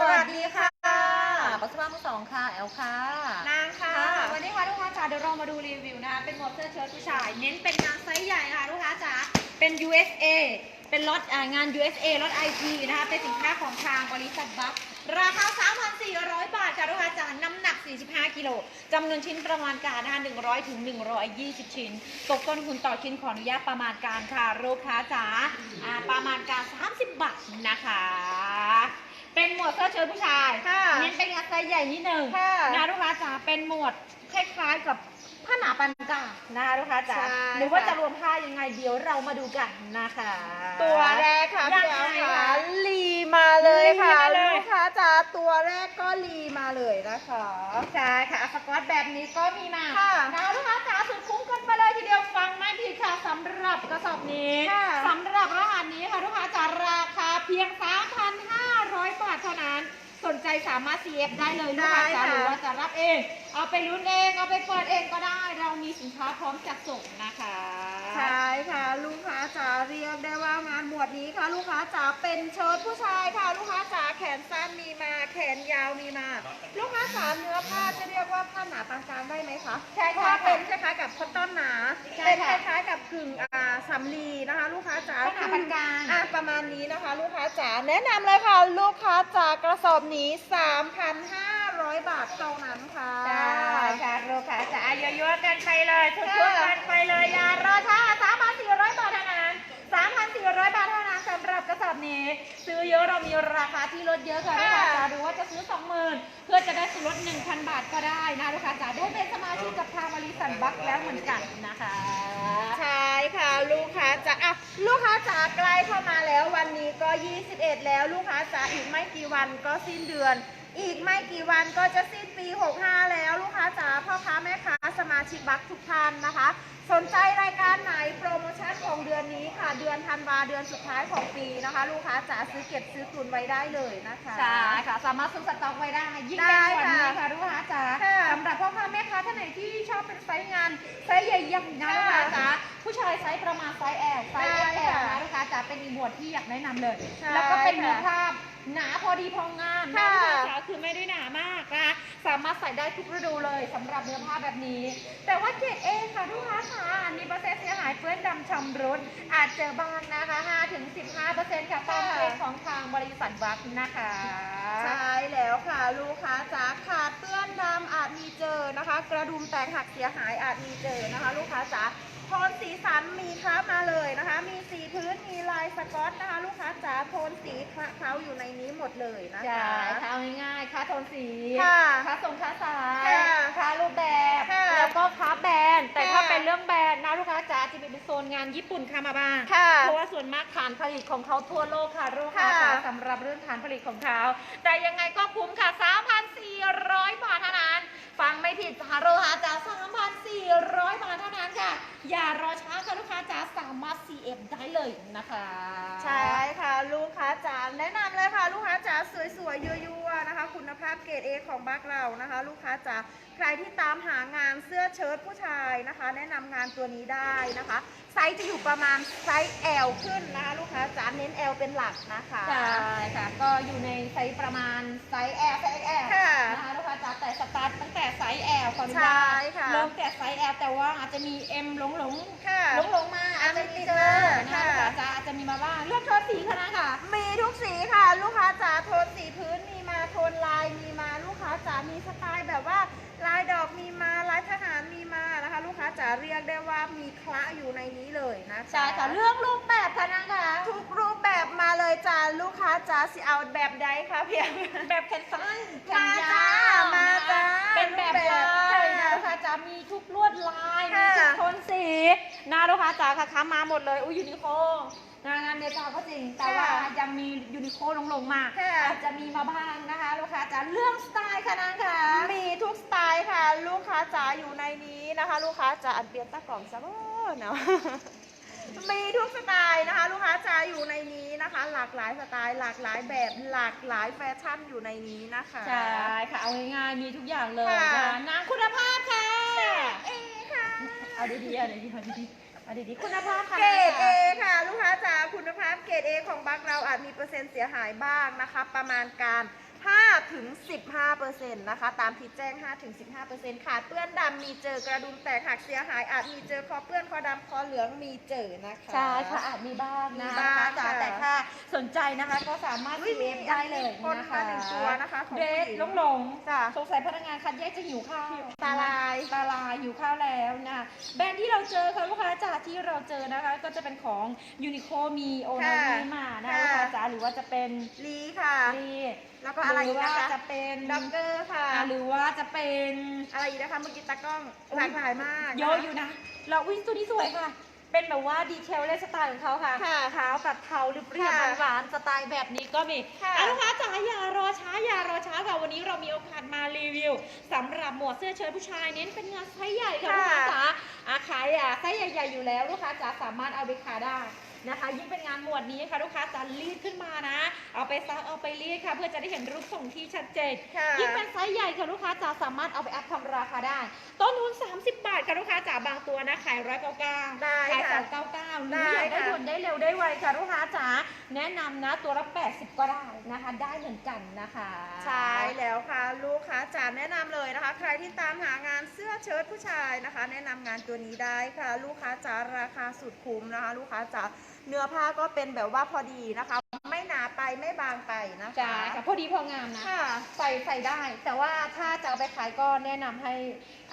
สวัสดีค่ะปัสสาวะมือสองค่ะ แอลค่ะ นางค่ะ ค่ะวันนี้ค่ะลูกค้าจ๋าเดี๋ยวเรามาดูรีวิวนะคะเป็นหมวดเสื้อเชิ้ตผู้ชาย เน้นเป็นงานไซส์ใหญ่ค่ะลูกค้าจ๋าเป็น USA เป็นรถอ่างาน USA รถ IG นะคะเป็นสินค้าของทางบริษัทบัคราคา 3,400 บาทค่ะลูกค้าจ๋าน้ำหนัก 45 กิโลจำนวนชิ้นประมาณการนะคะ100ถึง120 ชิ้น ตกต้นทุนต่อชิ้นขออนุญาตประมาณการค่ะลูกค้าจ๋าอ่าประมาณการ 30 บาทนะคะ เป็นหมวดเสื้อเชิ้ตผู้ชายค่ะเน้นเป็นงานไซส์ใหญ่นิดนึงค่ะ นะลูกค้าจ๋าเป็นหมวดคล้ายๆกับผ้าหนาปานกลางนะคะลูกค้าจ๋าใช่หรือว่าค่ะ จะรวมผ้ายังไงเดี๋ยวเรามาดูกันนะคะ ตัวแรกค่ะยัพี่งแอลไงค่ะคะลีมาเลยค่ะลีมาเลย ลูกค้าจ๋าตัวแรกก็ลีมาเลยนะคะ ใช่ค่ะสกอตแบบนี้ก็มีมาค่ะนะลูกค้าจ๋าสุดคุ้มกันไปเลยทีเดียวฟังไม่ผิดค่ะสำหรับกระสอบนี้ค่ะ สำหรับรหัสนี้ค่ะลูกค้าจ๋าราคาเพียง3,500บาทเท่านั้น สนใจสามารถ CF ได้เลยลูกค้าจ๋าหรือว่าจะรับเอง เอาไปลุ้นเอง เอาไปเปิดเองก็ได้ เรามีสินค้าพร้อมจัดส่งนะคะ ใช่ค่ะลูกค้าจ๋าเรียกได้ว่างานหมวดนี้ค่ะ ลูกค้าจ๋าเป็นเชิ้ตผู้ชายค่ะ ลูกค้าจ๋าแขนสั้นมีมาแขนยาวมีมา ลูกค้าจ๋าเนื้อผ้าจะเรียกว่าผ้าหนาปานกลางได้ไหมคะใช่เพราะค่ะว่าเป็นคล้ายๆกับคอตตอนหนาใช่เป็นคค่ะ ล้ายๆกับกึ่งอ่าสำลีนะคะ ลูกค้าจ๋าผ้าหนาปานกลาง อะประมาณนี้นะคะ ลูกค้าจ๋าแนะนำเลยค่ะ ลูกค้าจ๋ากระสอบนี้ 3,500 บาทเท่านั้นค่ะใช่ค่ะลูกค้าจ๋า ยั่วๆกันไปเลยทุกค่ะๆกันไปเลยอย่ารอช้า3,400บาทเท่านั้น3,400บาทเท่านั้นสำหรับกระสอบนี้ ซื้อเยอะเรามีราคาที่ลดเยอะค่ะลูกค้าจ๋าหรือว่าจะซื้อ20,000เพื่อจะได้ส่วนลด1,000บาทก็ได้นะลูกค้าจ๋าได้เป็นสมาชิกกับทางบริษัทบัคแล้วเหมือนกันนะคะ ใช่ค่ะลูกค้าจ๋าอะลูกค้าจ๋าใกล้เข้ามาแล้ววันนี้ก็ 21 แล้วลูกค้าจ๋าอีกไม่กี่วันก็สิ้นเดือน อีกไม่กี่วันก็จะสิ้นปี 65 แล้วลูกค้าจ๋าพ่อค้าแม่ค้าสมาชิกบัคทุกท่านนะคะ สนใจรายการไหนโปรโมชั่นของเดือนนี้ค่ะ เดือนธันวาเดือนสุดท้ายของปีนะคะ ลูกค้าจ๋าซื้อเก็บซื้อตุนไว้ได้เลยนะคะใช่ค่ะสามารถซื้อสต็อกไว้ได้ยิ่งได้เป็นกว่าค่ะนี้ค่ะลูกค้าจ๋าค่ะสำหรับพ่อค้าแม่ค้าท่านไหนที่ชอบเป็นไซส์งานไซส์ใหญ่ๆนะลูกค้าจ๋าผู้ชายไซส์ประมาณไซส์แอลไซส์ได้แอลค่ะนะลูกค้าจ๋าเป็นอีกหมวดที่อยากแนะนำเลยใช่แล้วก็เป็นเนื้อค่ะผ้า หนาพอดีพองามนะค่ะลูกค้าจ๋าคือไม่ได้หนามากนะคะสามารถใส่ได้ทุกฤดูเลยสำหรับเนื้อผ้าแบบนี้ แต่ว่าเกรดเอค่ะลูกค้าค่ะมีเปอร์เซ็นต์เสียหายเปื้อนดำชำรุดอาจเจอบ้างนะคะ5ถึง15%ค่ะตามเกณฑ์ของทางบริษัทบัคนะคะ ใช่แล้วค่ะลูกค้าจ๋าขาดเปื้อนดำอาจมีเจอนะคะ กระดุมแตกหักเสียหายอาจมีเจอนะคะ ลูกค้าจ๋าโทนสีสันมีครับมาเลยนะคะ มีสีพื้นมีลายสกอตนะคะ ลูกค้าจ๋าโทนสีคละเคล้าอยู่ในนี้หมดเลยนะใช่คะค่ะเอาง่ายๆค่าโทนสีค่ะค่าส่งค่าสายค่ะค่ารูปแบบ ค่ะแล้วก็ค่าแบรนด์แต่ค่ะถ้าเป็นเรื่องแบรนด์นะลูกค้าจ๋าจะเป็นโซนงานญี่ปุ่นค่ะมาบ้างค่ะเพราะว่าส่วนมากฐานผลิตของเขาทั่วโลกค่ะลูกค้าค่ะจ๋าสำหรับเรื่องฐานผลิตของเขาแต่ยังไงก็คุ้มค่ะ3,400บาทเท่านั้น ฟังไม่ผิดค่ะลูกค้าจ๋า3,400 บาทเท่านั้นค่ะ อย่ารอช้าค่ะลูกค้าจ๋าสามารถ CF ได้เลยนะคะ ใช่ค่ะลูกค้าจ๋าแนะนำเลยค่ะ ลูกค้าจ๋าสวยๆยั่วๆนะคะ คุณภาพเกรดเอของบักเรานะคะ ลูกค้าจ๋าใครที่ตามหางานเสื้อเชิ้ตผู้ชายนะคะ แนะนำงานตัวนี้ได้นะคะ ไซส์จะอยู่ประมาณไซส์ L ขึ้นนะคะ ลูกค้าจ๋าเน้น L เป็นหลักนะคะ ใช่ค่ะ ก็อยู่ในไซส์ประมาณไซส์ L ไซส์ L ค่ะ นะคะ ออนุใช่ญาตค่ะเริ่มแต่ไซส์ L แต่ว่าอาจจะมี M หลงหลงค่ะหลงหลงๆมาอะอาจจะมีมีติดเจอมานะคะค่ะลูกค้าจ๋าอาจจะมีมาบ้างเลือกโทนสีคณะค่ะ มีทุกสีค่ะ ลูกค้าจ๋าโทนสีพื้นมีมาโทนลายมีมาลูก ค้าจ๋ามีสไตล์แบบว่าลายดอกมีมาลายทหารมีมานะคะ ลูกค้าจ๋าเรียกได้ว่ามีคละอยู่ในนี้เลยนะคะใช่ค่ะเลือกรูปแบบคณะค่ะทุกรูปแบบมาเลยจ้าลูกค้าจ๋าสิเอาแบบใดคะเพียงแบบแขนสั้นแขนมายจ้าาวมาจ้าเป็นแบบรูปแบบลายนะค่ะลูกค้าจ๋ามีทุกลวดลายมีค่ะทุกโทนสีนะลูกค้าจ๋าค่ะค้ามาหมดเลยอุ้ยยูนิโคงานงานเมกาก็จริงแต่ว่า ยังมียูนิโคลงลงๆมาค่ะ อาจจะมีมาบ้างนะคะ ลูกค้าจ๋าเรื่องสไตล์ค่ะนางค่ะ มีทุกสไตล์ค่ะ ลูกค้าจ๋าอยู่ในนี้นะคะ ลูกค้าจ๋าอันเปลี่ยนตะกล่องซะบ่เนาะ มีทุกสไตล์นะคะ ลูกค้าจ๋าอยู่ในนี้นะคะ หลากหลายสไตล์ หลากหลายแบบหลากหลายแฟชั่นอยู่ในนี้นะคะ ใช่ค่ะ เอาง่ายๆมีทุกอย่างเลยค่ะ นะคะนางคุณภาพค่ะ เอค่ะ เอาดีๆเอาดีๆเอาดีๆ เอาดีๆคุณภาพค่ะ เกรดเอค่ะ ลูกค้าจ๋าคุณภาพเกรดเอของบัคเราอาจมีเปอร์เซ็นต์เสียหายบ้างนะคะ ประมาณการ 5ถึง15%นะคะ ตามที่แจ้ง5ถึง15%ขาดเปื้อนดำมีเจอกระดุมแตกหักเสียหายอาจมีเจอคอเปื้อนคอดำคอเหลืองมีเจอนะคะใช่ค่ะอาจมีบ้างนะมีบ้างคะจ๋าค่ะ แต่ถ้าสนใจนะคะก็สามารถอุ๊ยซีเอฟได้เลยคนนะมาคะหนึ่งตัวนะคะของเดรผู้สหญิงหลงหลงจ้ะสงสัยพนักงานคัดแยกจะหิวข้าวตาลาย ตาลายหิวข้าวแล้วนะแบรนด์ที่เราเจอค่ะลูกค้าจ๋าที่เราเจอนะคะ ก็จะเป็นของยูนิโคมีโอนามีมานะคะลูกค้าจ๋าหรือว่าจะเป็นลีค่ะรีแล้วก็อะไรหรือีกว่านะคะจะเป็นด็อกเกอร์ค่ะ อ่าหรือว่าจะเป็นอะไรอีกนะคะเมื่อกี้ตากล้องหลากหลายมากเยอะอยู่นะเราอุ้ยตัวนี้สวยค่ะ เป็นแบบว่าดีเทลและสไตล์ของเขาค่ะค่ะขาวกับเทาเรียบค่ะๆหวานๆสไตล์แบบนี้ก็มีค่ะอะลูกค้าจ๋าอย่ารอช้าอย่ารอช้าค่ะวันนี้เรามีโอกาสมารีวิวสำหรับหมวดเสื้อเชิ้ตผู้ชายเน้นเป็นงานไซส์ใหญ่ค่ะลูกค้าจ๋าอะขายอะไซส์ใหญ่ ๆ อยู่แล้วลูกค้าจ๋าสามารถเอาไปขายได้ นะคะ ยิ่งเป็นงานหมวดนี้ค่ะลูกค้าจ๋ารีดขึ้นมานะ เอาไปซักเอาไปรีดค่ะ เพื่อจะได้เห็นรูปทรงที่ชัดเจนค่ะ ยิ่งเป็นไซส์ใหญ่ค่ะลูกค้าจ๋าสามารถเอาไปอัพทำราคาได้ ต้นทุน 30 บาทค่ะลูกค้าจ๋าบางตัวนะขายร้อยเก้าเก้าได้ขายสค่ะองเก้าเก้าหรือได้อยากได้ค่ะ ด่วนได้เร็วได้ไวค่ะลูกค้าจ๋าแนะนำนะตัวละ 80 ก็ได้นะคะ ได้เหมือนกันนะคะ ใช่แล้วค่ะลูกค้าจ๋าแนะนำเลยนะคะ ใครที่ตามหางานเสื้อเชิ้ตผู้ชายนะคะ แนะนำงานตัวนี้ได้ค่ะ ลูกค้าจ๋าราคาสุดคุ้มนะคะ ลูกค้าจ๋า เนื้อผ้าก็เป็นแบบว่าพอดีนะคะ ไม่หนาไปไม่บางไปนะคะจ๋าค่ะพอดีพองามนะ ค่ะ ใส่ใส่ได้ แต่ว่าถ้าจะเอาไปขายก็แนะนำให้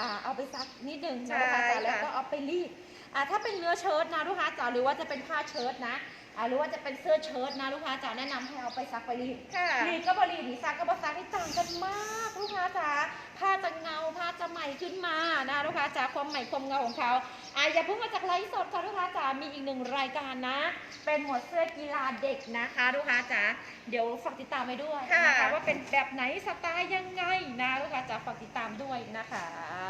อ่าเอาไปซักนิดนึงนะลูกค้าจ๋าใช่ค่ะ แล้วก็เอาไปรีดอ่าถ้าเป็นเนื้อเชิ้ตนะลูกค้าจ๋าหรือว่าจะเป็นผ้าเชิ้ตนะ อ่าหรือว่าจะเป็นเสื้อเชิ้ตนะลูกค้าจ๋าแนะนำให้เอาไปซักไปรีดค่ะ รีดก็บรีดดีซักก็บซักที่ต่างกันมากลูกค้าจ๋าผ้าจะเงาผ้าจะใหม่ขึ้นมานะลูกค้าจ๋าความใหม่ความเงาของเขาอะอย่าเพิ่งมาจากไลฟ์สดค่ะลูกค้าจ๋ามีอีกหนึ่งรายการนะ เป็นหมวดเสื้อกีฬาเด็กนะคะลูกค้าจ๋าเดี๋ยวฝากติดตามไปด้วยนะคะค่ะว่าเป็นแบบไหนสไตล์ยังไงนะลูกค้าจ๋าฝากติดตามด้วยนะคะ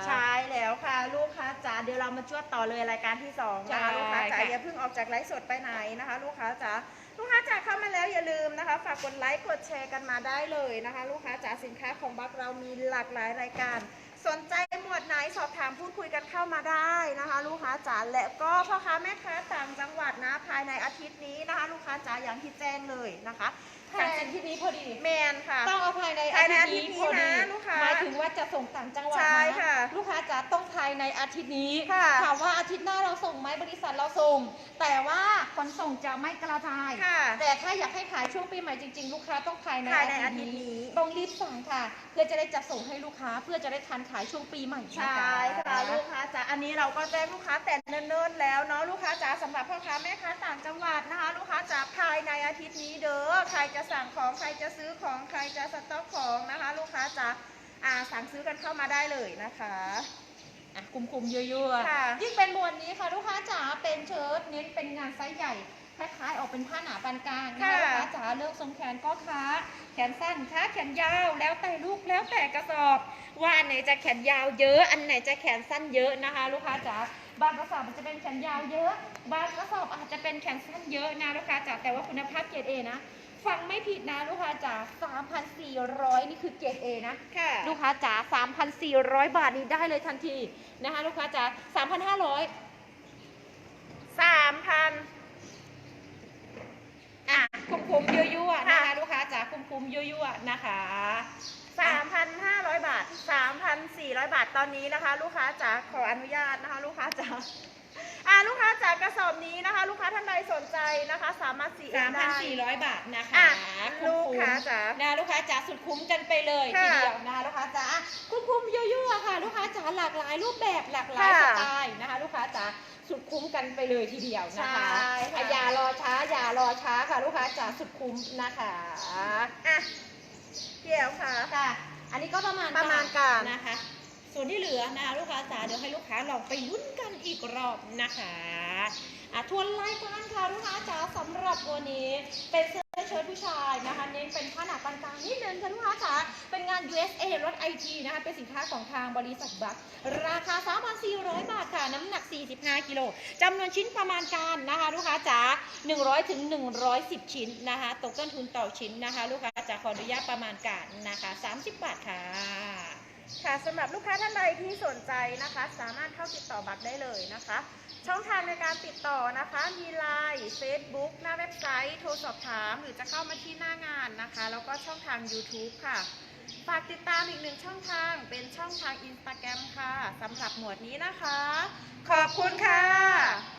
ใช่แล้วค่ะ ลูกค้าจ๋าเดี๋ยวเรามาจวดต่อเลยรายการที่สองนะคะใช่ลูกค้าจ๋าค่ะ อย่าเพิ่งออกจากไลฟ์สดไปไหนนะคะ ลูกค้าจ๋าลูกค้าจ๋าเข้ามาแล้วอย่าลืมนะคะ ฝากกดไลค์กดแชร์กันมาได้เลยนะคะ ลูกค้าจ๋าสินค้าของบักเรามีหลากหลายรายการ สนใจหมวดไหนสอบถามพูดคุยกันเข้ามาได้นะคะ ลูกค้าจ๋าและก็พ่อค้าแม่ค้าต่างจังหวัดนะภายในอาทิตย์นี้นะคะ ลูกค้าจ๋าอย่างที่แจ้งเลยนะคะ แทการนเซ็นที่นี้พอดี แมนค่ะ ต้องเอาภายในภายในอาทิตย์นี้พอดีอาทิตย์นี้นะลูกค้าหมายถึงว่าจะส่งต่างจังหวัดใช่นะค่ะลูกค้าจะต้องภายในอาทิตย์นี้ค่ะถามว่าอาทิตย์หน้าเราส่งไหมบริษัทเราส่ง แต่ว่าขนส่งจะไม่กระจายค่ะแต่ถ้าอยากให้ขายช่วงปีใหม่จริงๆ ลูกค้าต้องภายในภายในอาอาทิทิตตย์ย์นี้นี้ต้องรีบสั่งค่ะ เพื่อจะได้จัดส่งให้ลูกค้าเพื่อจะได้ทันขายช่วงปีใหม่นะคะใช่ค่ะลูกค้าจ๋าอันนี้เราก็แจ้งลูกค้าแต่เนิ่นๆแล้วเนาะลูกค้าจ๋าสำหรับพ่อค้าแม่ค้าต่างจังหวัดนะคะ ลูกค้าจ๋าภายในอาทิตย์นี้เด้อ ใครจะสั่งของใครจะซื้อของใครจะสต็อกของนะคะ ลูกค้าจ๋าอ่าสั่งซื้อกันเข้ามาได้เลยนะคะอะคุมคุมๆยั่วค่ะ ๆยิ่งเป็นหมวดนี้ค่ะลูกค้าจ๋าเป็นเชิ้ตเน้นเป็นงานไซส์ใหญ่คล้ายๆออกเป็นผ้าหนาปานกลางนะคะค่ะ ลูกค้าจ๋าเลือกทรงแขนก็ค้า แขนสั้นค้าแขนยาว แล้วแต่ลูกแล้วแต่กระสอบ ว่าอันไหนจะแขนยาวเยอะอันไหนจะแขนสั้นเยอะนะคะ ลูกค้าจ๋าบางกระสอบมันจะเป็นแขนยาวเยอะ บางกระสอบอาจจะเป็นแขนสั้นเยอะนะลูกค้าจ๋าแต่ว่าคุณภาพเกรดเอนะ ฟังไม่ผิดนะลูกค้าจ๋า3,400 นี่คือเกรดเอนะ ค่ะ ลูกค้าจ๋า3,400 บาทนี้ได้เลยทันทีนะคะ ลูกค้าจ๋า3,500 สามพัน อะคุ้มคุ้มๆยั่วๆนะคะค่ะลูกค้าจ๋าคุ้มคุ้มๆยั่วๆนะคะ สามพันห้าร้อยบาทสามพันสี่ร้อยบาทตอนนี้นะคะ ลูกค้าจ๋าขออนุญาตนะคะ ลูกค้าจ๋าอ่าลูกค้า จ๋ากระสอบนี้นะคะ ลูกค้าท่านใดสนใจนะคะ สามารถสีได้3,400บาทนะคะอะคุ้ลูมกๆค้าจ๋านะลูกค้าจ๋าสุดคุ้มกันไปเลยค่ะทีเดียวนะคะลูกค้าจ๋าคุ้มคุ้มๆยั่วๆค่ะ ลูกค้าจ๋าหลากหลายรูปแบบหลากหลายสค่ะไตล์นะคะ ลูกค้าจ๋าสุดคุ้มกันไปเลยทีเดียวนะคะใช่ค่ะอะอย่ารอช้าอย่ารอช้าค่ะ ลูกค้าจ๋าสุดคุ้มนะคะอะเกี่ยวค่ะค่ะ อันนี้ก็ประมาณประมาณการนะคะ ส่วนที่เหลือนะคะลูกค้าจ๋าเดี๋ยวให้ลูกค้าลองไปลุ้นกันอีกรอบนะคะ อะทวนรายการค่ะลูกค้าจ๋าสำหรับวันนี้เป็นเสื้อเชิ้ตผู้ชายนะคะเน้นเป็นผ้าหนาปานกลางนิดนึงค่ะลูกค้าจ๋าเป็นงาน USA รถ IT นะคะเป็นสินค้าของทางบริษัทบัคราคา 3,400 บาทค่ะ น้ำหนัก 45 กิโลจำนวนชิ้นประมาณการนะคะลูกค้าจ๋า100ถึง110 ชิ้นนะคะตกต้นทุนต่อชิ้นนะคะ ลูกค้าจ๋าขออนุญาตประมาณการนะคะ 30 บาทค่ะ ค่ะสำหรับลูกค้าท่านใดที่สนใจนะคะ สามารถเข้าติดต่อบัตรได้เลยนะคะ ช่องทางในการติดต่อนะคะ มีไลน์เฟซบุ๊กหน้าเว็บไซต์ โทรสอบถาม หรือจะเข้ามาที่หน้างานนะคะ แล้วก็ช่องทาง YouTube ค่ะ ฝากติดตามอีกหนึ่งช่องทางเป็นช่องทาง Instagram ค่ะสำหรับหมวดนี้นะคะ ขอบคุณค่ะ